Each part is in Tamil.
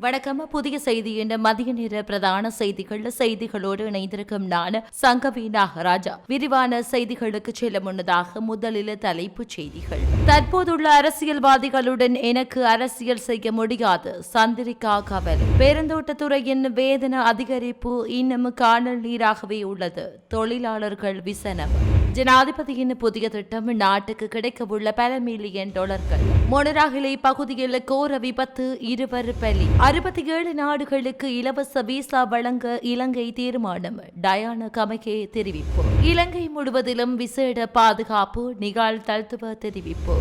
வணக்கம். புதிய செய்தி என்ற மதிய நேர பிரதான செய்திகள். செய்திகளோடு இணைந்திருக்கும் நான் சங்கவி நாகராஜா. விரிவான செய்திகளுக்கு செல்ல முன்னதாக முதலில் தலைப்புச் செய்திகள். தற்போதுள்ள அரசியல்வாதிகளுடன் எனக்கு அரசியல் செய்ய முடியாது. சந்திரிகா கவல் பேருந்தோட்டத்துறையின் வேதன அதிகரிப்பு இன்னும் காணல் நீராகவே உள்ளது. தொழிலாளர்கள் விசனம். ஜனாதிபதியின் புதிய திட்டம் நாட்டுக்கு கிடைக்கவுள்ள பல மில்லியன் டாலர்கள். மொனராகிலை பகுதியில் கோர விபத்து இருவர் பலி. அறுபத்தி ஏழு நாடுகளுக்கு இலவச விசா வழங்க இலங்கை தீர்மானம். டயானா கமகே தெரிவிப்பு. இலங்கை முழுவதிலும் விசேட பாதுகாப்பு நிகால் தத்துவ தெரிவிப்பு.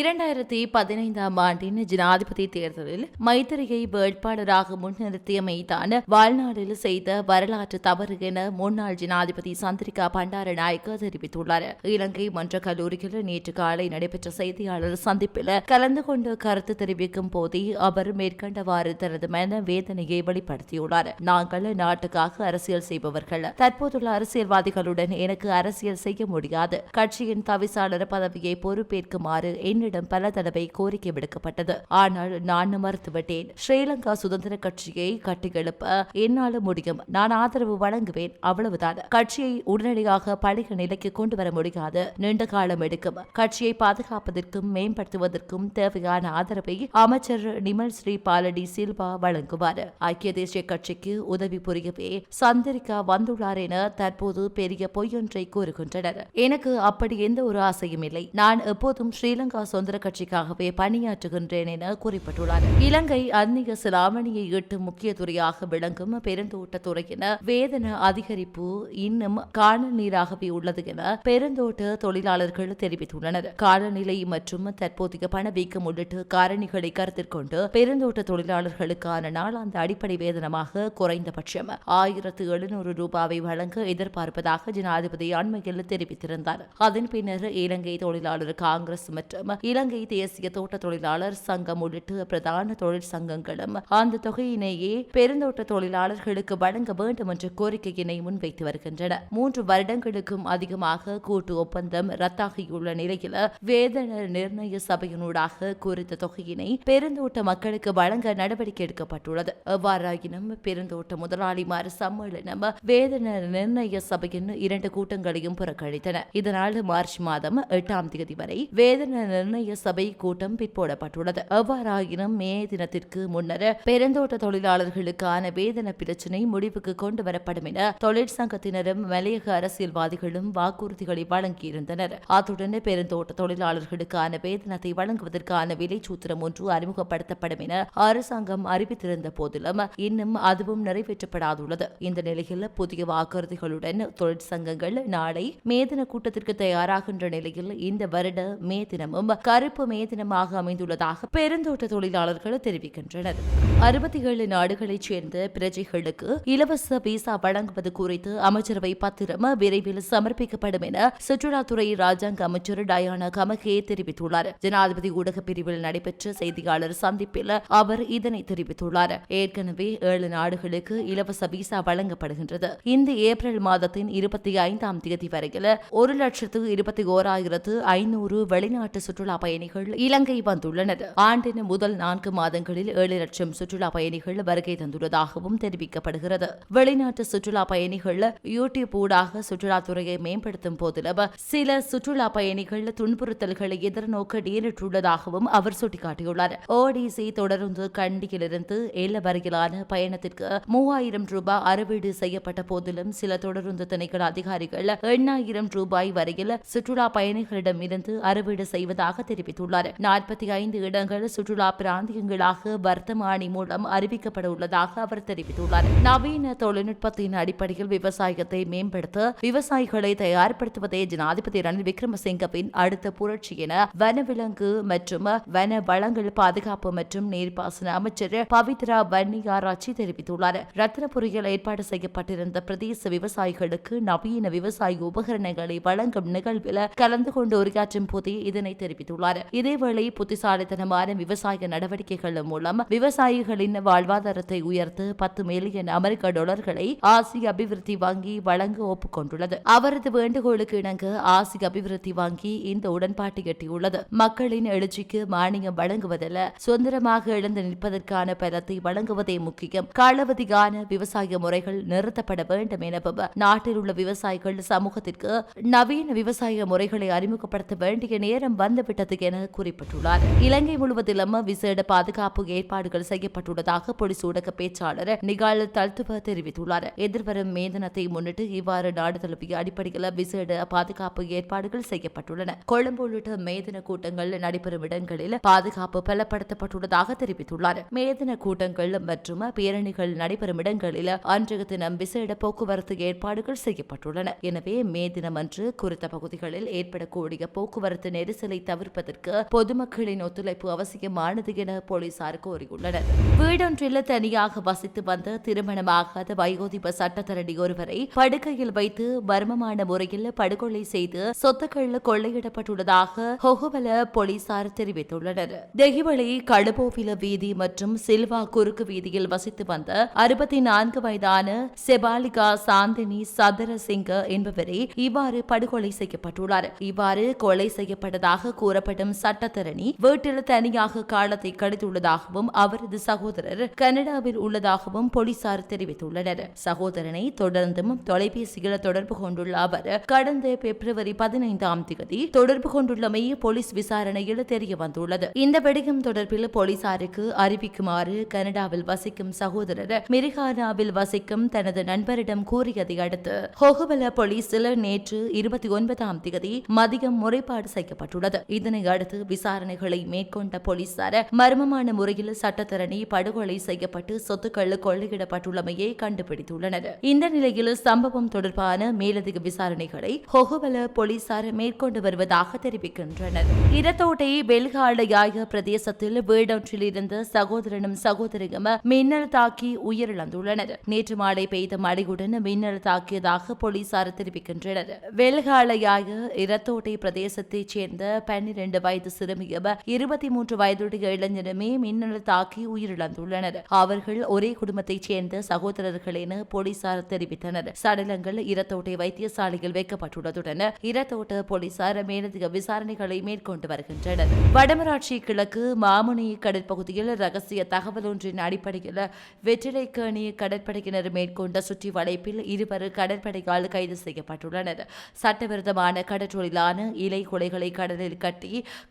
இரண்டாயிரத்தி பதினைந்தாம் ஆண்டின் ஜனாதிபதி தேர்தலில் மைத்திரியை வேட்பாளராக முன்னிறுத்தியமைதான் வாழ்நாளில் செய்த வரலாற்று தவறு என முன்னாள் ஜனாதிபதி சந்திரிகா பண்டாரநாயக்க தெரிவித்துள்ளார். இலங்கை மன்ற கல்லூரியில் நேற்று காலை நடைபெற்ற செய்தியாளர் சந்திப்பில் கலந்து கொண்டு கருத்து தெரிவிக்கும் போதே அவர் மேற்கண்டவாறு தனது மன வேதனையை வெளிப்படுத்தியுள்ளார். நாங்கள் நாட்டுக்காக அரசியல் செய்பவர்கள். தற்போதுள்ள அரசியல்வாதிகளுடன் எனக்கு அரசியல் செய்ய முடியாது. கட்சியின் தவிசாளர் பதவியை பொறுப்பேற்குமாறு என்னிடம் பல தடவை கோரிக்கை விடுக்கப்பட்டது. ஆனால் நான் மறுத்துவிட்டேன். ஸ்ரீலங்கா சுதந்திர கட்சியை கட்டியெழுப்ப என்னால் முடியும். நான் ஆதரவு வழங்குவேன். அவ்வளவுதான். கட்சியை உடனடியாக பழைய நிலைக்கு கொண்டு வர முடியாது. நீண்ட காலம் எடுக்கும். கட்சியை பாதுகாப்பதற்கும் மேம்படுத்துவதற்கும் தேவையான ஆதரவை அமைச்சர் நிமல் ஸ்ரீ பாலடி சில்வா வழங்குவார். ஐக்கிய தேசிய கட்சிக்கு உதவி புரியவே சந்திரிகா வந்துள்ளார் என தற்போது பெரிய பொய்யொன்றை கூறுகின்றனர். எனக்கு அப்படி எந்த ஒரு ஆசையும் இல்லை. நான் எப்போதும் ஸ்ரீலங்கா சுதந்திர கட்சிக்காகவே பணியாற்றுகின்றேன் என குறிப்பிட்டுள்ளார். இலங்கை அந்நிய சிலாமணியை ஈட்டு முக்கிய துறையாக விளங்கும் பெருந்தோட்ட துறையின வேதன அதிகரிப்பு இன்னும் காணல் நீராகவே உள்ளது என பெருந்தோட்ட தொழிலாளர்கள் தெரிவித்துள்ளனர். காலநிலை மற்றும் தற்போதைய பணவீக்கம் உள்ளிட்ட காரணிகளை கருத்தில் கொண்டு பெருந்தோட்ட தொழிலாளர்களுக்கான நாளாந்த அடிப்படை வேதனமாக குறைந்தபட்சம் ஆயிரத்து எழுநூறு ரூபாவை வழங்க எதிர்பார்ப்பதாக ஜனாதிபதி அண்மையில் தெரிவித்திருந்தார். அதன் பின்னர் இலங்கை தொழிலாளர் காங்கிரஸ் மற்றும் இலங்கை தேசிய தோட்ட தொழிலாளர் சங்கம் உள்ளிட்ட பிரதான தொழிற்சங்கங்களும் அந்த தொகையினையே பெருந்தோட்ட தொழிலாளர்களுக்கு வழங்க வேண்டும் என்ற கோரிக்கையினை முன்வைத்து வருகின்றன. மூன்று வருடங்களுக்கும் அதிகமாக கூட்டு ஒப்பந்தம் ரத்தாகியுள்ள நிலையில் வேதன நிர்ணய சபையினூடாக குறித்த தொகையினை பெருந்தோட்ட மக்களுக்கு வழங்க நடவடிக்கை எடுக்கப்பட்டுள்ளது. எவ்வாறாயினும் பெருந்தோட்ட முதலாளிமார் சம்மேளனம் வேதன நிர்ணய சபையின் இரண்டு கூட்டங்களையும் புறக்கணித்தன. இதனால் மார்ச் மாதம் எட்டாம் தேதி வரை வேதன நிர்ணய சபை கூட்டம் பிற்போடப்பட்டுள்ளது. எவ்வாறாயினும் மே தினத்திற்கு முன்னர் பெருந்தோட்ட தொழிலாளர்களுக்கான வேதன பிரச்சினை முடிவுக்கு கொண்டு வரப்படும் என தொழிற்சங்கத்தினரும் மலையக அரசியல்வாதிகளும் வாக்குறுதிகளை வழங்கியிருந்தனர். அத்துடன் பெருந்தோட்ட தொழிலாளர்களுக்கான வேதனத்தை வழங்குவதற்கான விலை சூத்திரம் ஒன்று அறிமுகப்படுத்தப்படும் என அரசாங்கம் அறிவித்திருந்த போதிலும் இன்னும் அதுவும் நிறைவேற்றப்படாதுள்ளது. இந்த நிலையில் புதிய வாக்குறுதிகளுடன் தொழிற்சங்கங்கள் நாளை மேதின கூட்டத்திற்கு தயாராகின்ற நிலையில் இந்த வருட மே தினமும் கருப்பு மே தினமாக அமைந்துள்ளதாக பெருந்தோட்ட தொழிலாளர்கள் தெரிவிக்கின்றனர். அறுபத்தி ஏழு நாடுகளைச் சேர்ந்த பிரஜைகளுக்கு இலவச விசா வழங்குவது குறித்து அமைச்சரவை பத்திரம் விரைவில் சமர்ப்பிக்கப்படும் என சுற்றுலாத்துறை ராஜாங்க அமைச்சர் டயானா கமகே தெரிவித்துள்ளார். ஜனாதிபதி ஊடக பிரிவில் நடைபெற்ற செய்தியாளர் சந்திப்பில் அவர் இதனை தெரிவித்துள்ளார். ஏற்கனவே ஏழு நாடுகளுக்கு இலவச விசா வழங்கப்படுகின்றது. இந்த ஏப்ரல் மாதத்தின் இருபத்தி ஐந்தாம் தேதி வரையில் ஒரு லட்சத்து இருபத்தி ஓராயிரத்து ஐநூறு வெளிநாட்டு சுற்றுலா பயணிகள் இலங்கை வந்துள்ளனர். ஆண்டின் முதல் நான்கு மாதங்களில் ஏழு லட்சம் சுற்றுலா பயணிகள் வருகை தந்துள்ளதாகவும் தெரிவிக்கப்படுகிறது. வெளிநாட்டு சுற்றுலா பயணிகள் யூடியூப் ஊடாக சுற்றுலாத்துறையை மேம்படுத்தும் போதிலும் சில சுற்றுலா பயணிகள் துன்புறுத்தல்களை எதிர்நோக்க நேரிட்டுள்ளதாகவும் அவர் சுட்டிக்காட்டியுள்ளார். ஓடிசி தொடர்ந்து கண்டியிலிருந்து எல்ல வரையிலான பயணத்திற்கு மூவாயிரம் ரூபாய் அறுவீடு செய்யப்பட்ட போதிலும் சில தொடருந்து திணைக்கள அதிகாரிகள் எண்ணாயிரம் ரூபாய் வரையில் சுற்றுலா பயணிகளிடம் இருந்து அறவீடு செய்வதாக தெரிவித்துள்ளார். நாற்பத்தி ஐந்து இடங்கள் சுற்றுலா பிராந்தியங்களாக வர்த்தமானி மூலம் அறிவிக்கப்பட உள்ளதாக அவர் தெரிவித்துள்ளார். நவீன தொழில்நுட்பத்தின் அடிப்படையில் விவசாயத்தை மேம்படுத்த விவசாயிகளை தயார்படுத்துவதே ஜனாதிபதி ரணில் விக்ரமசிங்கவின் அடுத்த புரட்சி என வனவிலங்கு மற்றும் வன வளங்கள் பாதுகாப்பு மற்றும் நீர்ப்பாசன அமைச்சர் பவித்ரா வன்னியாராட்சி தெரிவித்துள்ளார். ரத்னபுரியில் ஏற்பாடு செய்யப்பட்டிருந்த பிரதேச விவசாயிகளுக்கு நவீன விவசாய உபகரணங்களை வழங்கும் நிகழ்வில் கலந்து கொண்டு உரையாற்றும் போதே இதனை தெரிவித்தார் தெரிவித்துள்ளார். இதேவேளை புத்திசாலித்தனமான விவசாய நடவடிக்கைகள் மூலம் விவசாயிகளின் வாழ்வாதாரத்தை உயர்த்த பத்து மில்லியன் அமெரிக்க டாலர்களை ஆசிய அபிவிருத்தி வங்கி வழங்க ஒப்புக்கொண்டுள்ளது அவரது வேண்டுகோளுக்கு இணங்க ஆசிய அபிவிருத்தி வங்கி இந்த உடன்பாட்டை எட்டியுள்ளது. மக்களின் எழுச்சிக்கு மானியம் வழங்குவதல்ல சுதந்திரமாக எழுந்து நிற்பதற்கான பலத்தை வழங்குவதே முக்கியம். காலாவதியான விவசாய முறைகள் நிறுத்தப்பட வேண்டும் எனவும் நாட்டில் உள்ள விவசாயிகள் சமூகத்திற்கு நவீன விவசாய முறைகளை அறிமுகப்படுத்த வேண்டிய நேரம் வந்துவிட்டது என குறிப்பிட்டுள்ளார். இலங்கை முழுவதிலும் விசேட பாதுகாப்பு ஏற்பாடுகள் செய்யப்பட்டுள்ளதாக பொலிஸ் ஊடக பேச்சாளர் நிகால் தல்துவ தெரிவித்துள்ளார். எதிர்வரும் மே தினத்தை முன்னிட்டு இவ்வாறு நாடு தழுவிய அடிப்படையில் விசேட பாதுகாப்பு ஏற்பாடுகள் செய்யப்பட்டுள்ளன. கொழும்பு உள்ளிட்ட மேதின கூட்டங்கள் நடைபெறும் இடங்களில் பாதுகாப்பு பலப்படுத்தப்பட்டுள்ளதாக தெரிவித்துள்ளார். மேதின கூட்டங்கள் மற்றும் பேரணிகள் நடைபெறும் இடங்களில் அன்றைய தினம் விசேட போக்குவரத்து ஏற்பாடுகள் செய்யப்பட்டுள்ளன. எனவே மே தினம் அன்று குறித்த பகுதிகளில் ஏற்படக்கூடிய போக்குவரத்து நெரிசலை தவிர்ப்பதற்கு பொதுமக்களின் ஒத்துழைப்பு அவசியமானது என போலீசார் கூறியுள்ளனர். வீடொன்றில் தனியாக வசித்து வந்த திருமணமாகாத வயோதிப சட்டத்தரணி ஒருவரை படுக்கையில் வைத்து மர்மமான முறையில் படுகொலை செய்து சொத்துக்கள் கொள்ளையிடப்பட்டுள்ளதாக ஹொகுவல போலீசார் தெரிவித்துள்ளனர். தெஹிவளி கடுபோவில வீதி மற்றும் சில்வா குறுக்கு வீதியில் வசித்து வந்த அறுபத்தி நான்கு வயதான செபாலிகா சாந்தினி சதரசிங்க என்பவரே இவ்வாறு படுகொலை செய்யப்பட்டுள்ளார். இவ்வாறு கொலை செய்யப்பட்டதாக கூறப்படும் சட்டத்தரணி வீட்டில் தனியாக காலத்தை கழித்துள்ளதாகவும் அவரது சகோதரர் கனடாவில் உள்ளதாகவும் போலீசார் தெரிவித்துள்ளனர். சகோதரனை தொடர்ந்தும் தொலைபேசியில் தொடர்பு கொண்டுள்ள அவர் கடந்த பிப்ரவரி பதினைந்தாம் தேதி தொடர்பு கொண்டுள்ளமை போலீஸ் விசாரணையில் தெரிய வந்துள்ளது. இந்த வெடிக்கும் தொடர்பில் போலீசாருக்கு அறிவிக்குமாறு கனடாவில் வசிக்கும் சகோதரர் மிரிகானாவில் வசிக்கும் தனது நண்பரிடம் கூறியதை அடுத்து ஹொகுவல போலீசில் நேற்று இருபத்தி ஒன்பதாம் தேதி மதியம் முறைப்பாடு செய்யப்பட்டுள்ளது. இதனை அடுத்து விசாரணைகளை மேற்கொண்ட போலீசார் மர்மமான முறையில் சட்டத்தரணி படுகொலை செய்யப்பட்டு சொத்துக்கள் கொள்ளையிடப்பட்டுள்ளமையை கண்டுபிடித்துள்ளனர். இந்த நிலையில் சம்பவம் தொடர்பான மேலதிக விசாரணைகளை ஹொகுவல போலீசார் மேற்கொண்டு வருவதாக தெரிவிக்கின்றனர். இரத்தோட்டை பெல்காலயாய பிரதேசத்தில் வீடொன்றில் இருந்த சகோதரனும் சகோதரியும் மின்னல் தாக்கி உயிரிழந்துள்ளனர். நேற்று மாலை பெய்த மழையுடன் மின்னல் தாக்கியதாக போலீசார் தெரிவிக்கின்றனர். வெல்காலயாய இரத்தோட்டை பிரதேசத்தைச் சேர்ந்த பன்னி பன்னிரண்டு வயது சிறுமியும் இருபத்தி மூன்று வயதுடைய இளைஞருமே மின்னல் தாக்கி உயிரிழந்துள்ளனர். அவர்கள் ஒரே குடும்பத்தைச் சேர்ந்த சகோதரர்கள் என போலீசார் தெரிவித்தனர். சடலங்கள் இரத்தோட்டை வைத்தியசாலையில் வைக்கப்பட்டுள்ளதுடன் இரத்தோட்ட போலீசார் மேலதிக விசாரணைகளை மேற்கொண்டு வருகின்றனர். வடமராட்சி கிழக்கு மாமுனி கடற்பகுதியில் ரகசிய தகவல் ஒன்றின் அடிப்படையில் வெற்றிலைக்கேணி கடற்படையினர் மேற்கொண்ட சுற்றி வளைப்பில் இருவர் கடற்படையால் கைது செய்யப்பட்டுள்ளனர். சட்டவிரோதமான கடற்றொழிலான இலை கொலைகளை கடலில் கட்டி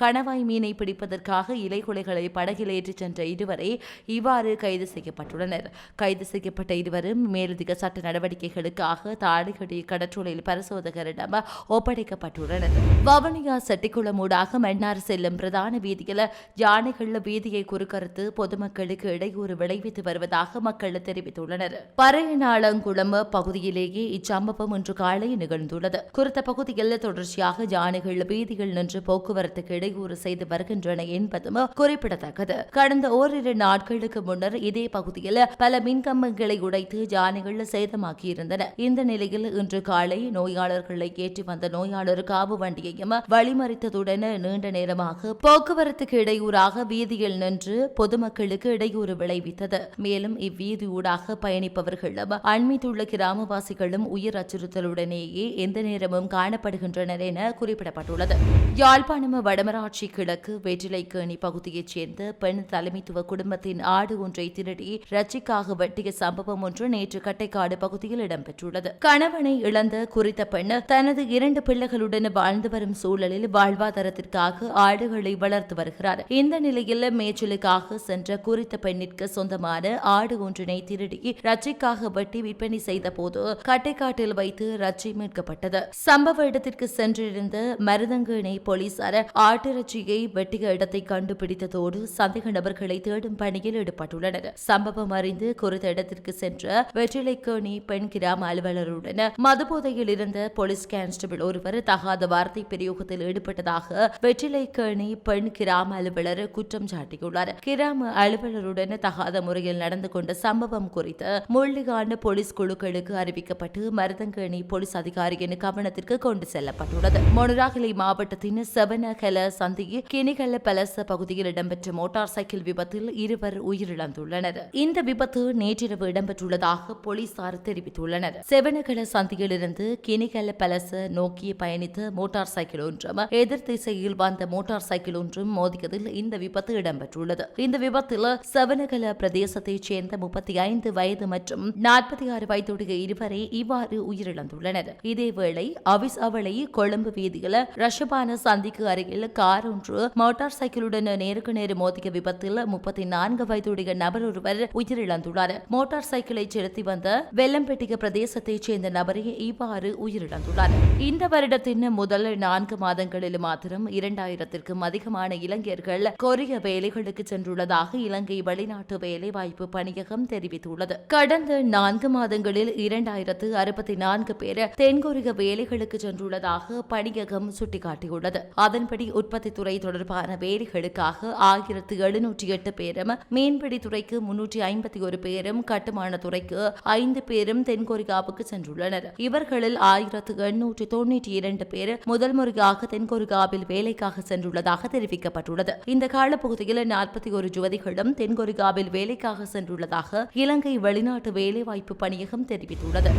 கணவாய் மீனை பிடிப்பதற்காக இலை குலைகளை படகில் ஏற்றிச் சென்ற இருவரை இவ்வாறு கைது செய்யப்பட்டுள்ளனர். கைது செய்யப்பட்ட இருவரும் மேலதிக சட்ட நடவடிக்கைகளுக்காக தாடிகடி கடற்றொழில் பரிசோதகரிடம் ஒப்படைக்கப்பட்டுள்ளனர். வவுனியா செட்டிக்குளம் ஊடாக மன்னார் செல்லும் பிரதான வீதியில் யானைகள் வீதியை குறுக்கறுத்து பொதுமக்களுக்கு இடையூறு விளைவித்து வருவதாக மக்கள் தெரிவித்துள்ளனர். பறையநாளங்குளம் பகுதியிலேயே இச்சம்பவம் இன்று காலை நிகழ்ந்துள்ளது. குறித்த பகுதியில் தொடர்ச்சியாக யானைகள் வீதியில் நின்று போக்குவரத்துக்கு இடையூறு செய்து வருகின்றன என்பதும் குறிப்பிடத்தக்கது. கடந்த ஓரிரு நாட்களுக்கு முன்னர் இதே பகுதியில் பல மின்கம்பங்களை உடைத்து யானைகள் சேதமாக்கியிருந்தன. இந்த நிலையில் இன்று காலை நோயாளர்களை ஏற்றி வந்த நோயாளர் காவு வண்டியையும் வழிமறித்ததுடன் நீண்ட நேரமாக போக்குவரத்துக்கு இடையூறாக வீதியில் நின்று பொதுமக்களுக்கு இடையூறு விளைவித்தது. மேலும் இவ்வீதியூடாக பயணிப்பவர்களும் அண்மித்துள்ள கிராமவாசிகளும் உயிர் அச்சுறுத்தலுடனேயே எந்த நேரமும் காணப்படுகின்றனர் என குறிப்பிடப்பட்டுள்ளது. யாழ்ப்பாண யாழ்ப்பாணம் வடமராட்சி கிழக்கு வெற்றிலைக்கேணி பகுதியைச் சேர்ந்த பெண் தலைமைத்துவ குடும்பத்தின் ஆடு ஒன்றை திருடி ரச்சிக்காக வெட்டிய சம்பவம் ஒன்று நேற்று கட்டைக்காடு பகுதியில் இடம்பெற்றுள்ளது. கணவனை இழந்த குறித்த பெண் தனது இரண்டு பிள்ளைகளுடன் வாழ்ந்து வரும் சூழலில் வாழ்வாதாரத்திற்காக ஆடுகளை வளர்த்து வருகிறார். இந்த நிலையில் மேய்ச்சலுக்காக சென்ற குறித்த பெண்ணிற்கு சொந்தமான ஆடு ஒன்றினை திருடி ரச்சிக்காக வெட்டி விற்பனை செய்த போது கட்டைக்காட்டில் வைத்து ரச்சி மீட்கப்பட்டது. சம்பவ இடத்திற்கு சென்றிருந்த மருதங்கணை போலீசார் ஆட்டிறைச்சியை வெட்டிய இடத்தை கண்டுபிடித்ததோடு சந்தேக நபர்களை தேடும் பணியில் ஈடுபட்டுள்ளனர். சம்பவம் அறிந்து குறித்த இடத்திற்கு சென்ற வெற்றிலைக்கேணி பெண் கிராம அலுவலருடன் மதுபோதையில் இருந்த போலீஸ் கான்ஸ்டபிள் ஒருவர் தகாத வார்த்தை பிரயோகத்தில் ஈடுபட்டதாக வெற்றிலைக்கேணி பெண் கிராம அலுவலர் குற்றம் சாட்டியுள்ளார். கிராம அலுவலருடன் தகாத முறையில் நடந்து கொண்ட சம்பவம் குறித்து முள்ளிகான போலீஸ் குழுக்களுக்கு அறிவிக்கப்பட்டு மருதங்கேணி போலீஸ் அதிகாரியின் கவனத்திற்கு கொண்டு செல்லப்பட்டுள்ளது. மொனராகலை மாவட்டத்தின் செவன் செவனகல சந்தியில் கிணிகல பலச பகுதியில் இடம்பெற்ற மோட்டார் சைக்கிள் விபத்தில் இருவர் உயிரிழந்துள்ளனர். இந்த விபத்து நேற்றிரவு இடம்பெற்றுள்ளதாக போலீசார் தெரிவித்துள்ளனர். செவனகல சந்தியிலிருந்து கிணிகல பலச நோக்கி பயணித்த மோட்டார் சைக்கிள் ஒன்றும் எதிர் திசையில் வந்த மோட்டார் சைக்கிள் ஒன்றும் மோதியதில் இந்த விபத்து இடம்பெற்றுள்ளது. இந்த விபத்தில் செவனகல பிரதேசத்தைச் சேர்ந்த முப்பத்தி ஐந்து வயது மற்றும் நாற்பத்தி ஆறு வயதுடைய இருவரை இவ்வாறு உயிரிழந்துள்ளனர். இதேவேளை அவிஸ் அவளை கொழும்பு வீதியில் ரஷபான சந்திக்கு அருகில் கார் ஒன்று மோட்டார் சைக்கிளுடன் நேருக்கு நேர் மோதிய விபத்தில் முப்பத்தி நான்கு வயதுடைய நபர் ஒருவர் உயிரிழந்துள்ளார். மோட்டார் சைக்கிளை செலுத்தி வந்த வெள்ளம்பெட்டிக பிரதேசத்தைச் சேர்ந்த நபரே இவ்வாறு உயிரிழந்துள்ளார். இந்த வருடத்தின் முதல் நான்கு மாதங்களில் மாத்திரம் இரண்டாயிரத்திற்கும் அதிகமான இளைஞர்கள் கொரிய வேலைகளுக்கு சென்றுள்ளதாக இலங்கை வெளிநாட்டு வேலைவாய்ப்பு பணியகம் தெரிவித்துள்ளது. கடந்த நான்கு மாதங்களில் இரண்டாயிரத்து அறுபத்தி நான்கு பேர் தென்கொரிய வேலைகளுக்கு சென்றுள்ளதாக பணியகம் சுட்டிக்காட்டியுள்ளது. அதன்படி உற்பத்தி துறை தொடர்பான வேலைகளுக்காக ஆயிரத்து எழுநூற்றி எட்டு பேரும் மீன்பிடி துறைக்கு முன்னூற்றி ஐம்பத்தி ஒரு பேரும் கட்டுமான துறைக்கு ஐந்து பேரும் தென்கொரியாவுக்கு சென்றுள்ளனர். இவர்களில் ஆயிரத்து எண்ணூற்றி தொன்னூற்றி இரண்டு பேர் முதல் முறையாக தென்கொரியாவில் வேலைக்காக சென்றுள்ளதாக தெரிவிக்கப்பட்டுள்ளது. இந்த காலப்பகுதியில் நாற்பத்தி ஒரு யுவதிகளும் தென்கொரியாவில் வேலைக்காக சென்றுள்ளதாக இலங்கை வெளிநாட்டு வேலைவாய்ப்பு பணியகம் தெரிவித்துள்ளது.